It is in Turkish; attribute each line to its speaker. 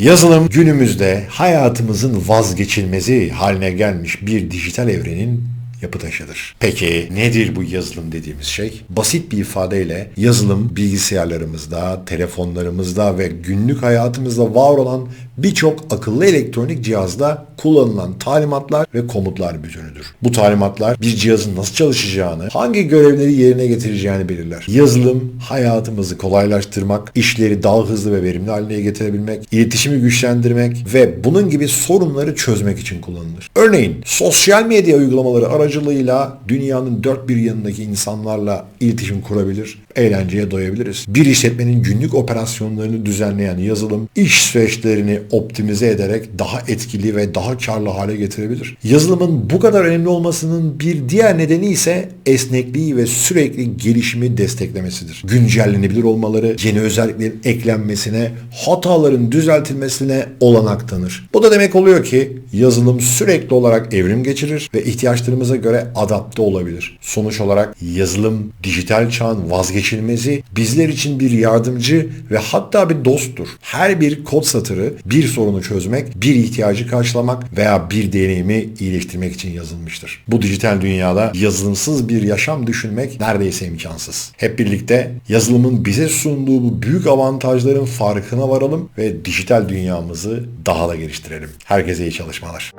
Speaker 1: Yazılım günümüzde hayatımızın vazgeçilmezi haline gelmiş bir dijital evrenin yapı taşıdır. Peki nedir bu yazılım dediğimiz şey? Basit bir ifadeyle yazılım bilgisayarlarımızda, telefonlarımızda ve günlük hayatımızda var olan birçok akıllı elektronik cihazda kullanılan talimatlar ve komutlar bütünüdür. Bu talimatlar bir cihazın nasıl çalışacağını, hangi görevleri yerine getireceğini belirler. Yazılım hayatımızı kolaylaştırmak, işleri daha hızlı ve verimli haline getirebilmek, iletişimi güçlendirmek ve bunun gibi sorunları çözmek için kullanılır. Örneğin sosyal medya uygulamaları aracılığıyla dünyanın dört bir yanındaki insanlarla iletişim kurabilir, eğlenceye doyabiliriz. Bir işletmenin günlük operasyonlarını düzenleyen yazılım iş süreçlerini optimize ederek daha etkili ve daha karlı hale getirebilir. Yazılımın bu kadar önemli olmasının bir diğer nedeni ise esnekliği ve sürekli gelişimi desteklemesidir. Güncellenebilir olmaları, yeni özelliklerin eklenmesine, hataların düzeltilmesine olanak tanır. Bu da demek oluyor ki yazılım sürekli olarak evrim geçirir ve ihtiyaçlarımıza göre adapte olabilir. Sonuç olarak yazılım dijital çağın vazgeçilmezi, bizler için bir yardımcı ve hatta bir dosttur. Her bir kod satırı bir sorunu çözmek, bir ihtiyacı karşılamak veya bir deneyimi iyileştirmek için yazılmıştır. Bu dijital dünyada yazılımsız bir yaşam düşünmek neredeyse imkansız. Hep birlikte yazılımın bize sunduğu bu büyük avantajların farkına varalım ve dijital dünyamızı daha da geliştirelim. Herkese iyi çalışmalar.